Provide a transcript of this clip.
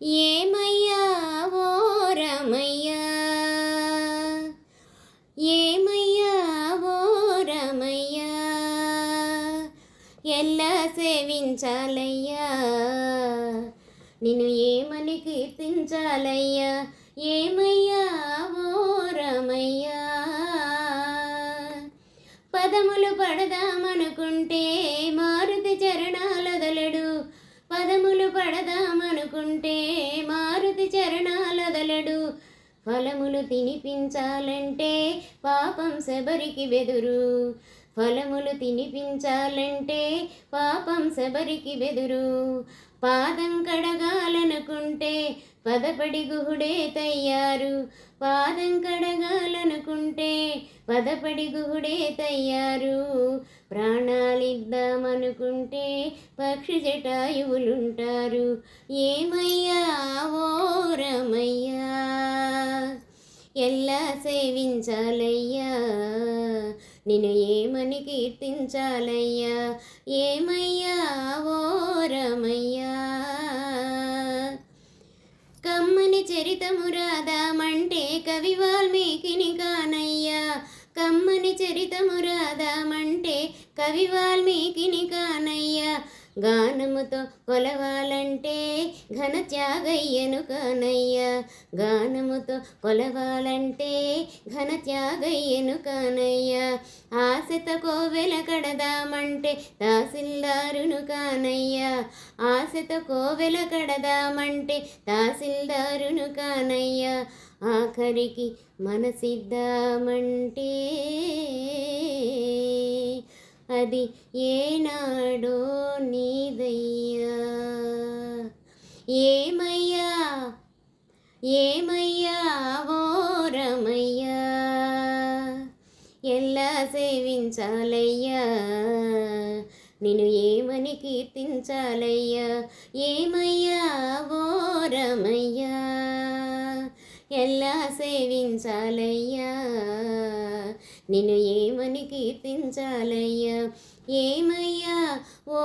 ఏమయ్యా ఓ రమయ్యా ఏమయ్యా ఓ రమయ్యా ఎలా సేవించాలయ్యా? నిన్ను ఏమని కీర్తించాలయ్యా? ఏమయ్యా ఓ రమయ్యా పదములు పడదామనుకుంటే కోరుకుంటే మారుతి చరణాలదలడు. ఫలములు తినిపించాలంటే పాపం శబరికి వెదురు. ఫలములు తినిపించాలంటే పాపం శబరికి వెదురు. పాదం కడగా కడగాలనుకుంటే పదపడి గుహుడే తయ్యారు. పాదం కడగాలనుకుంటే పదపడి గుహుడే తయ్యారు. ప్రాణాలిద్దామనుకుంటే పక్షి జటాయువులుంటారు. ఏమయ్యా ఓ రమయ్యా ఎలా సేవించాలయ్యా నిన్ను ఏమని కీర్తించాలయ్యా ఏమయ్యా ఓ రమయ్యా కమ్మని రాదామంటే కవి వాల్మీకిని కానయ్యా. కమ్మని చరితము రాదామంటే కవి వాల్మీకిని కానయ్యా. గానముతో కొలవాలంటే ఘన త్యాగయ్యను కానయ్యా. గానముతో కొలవాలంటే ఘన త్యాగయ్యను కానయ్యా. ఆశత కోవెల కడదామంటే తహసీల్దారును కానయ్యా. ఆశత కోవెల కడదామంటే తహసీల్దారును కానయ్యా. ఆఖరికి మనసిద్దామంటే అది ఏనాడో నీదయ్యా. ఏమయ్యా ఏమయ్యా ఓ రమయ్యా ఎలా సేవించాలయ్యా? నేను ఏమని కీర్తించాలయ్యా? ఏమయ్యా ఓ రమయ్యా ఎలా సేవించాలయ్యా? నిన్ను ఏమని కీర్తించాలయ్యా? ఏమయ్యా? ఓ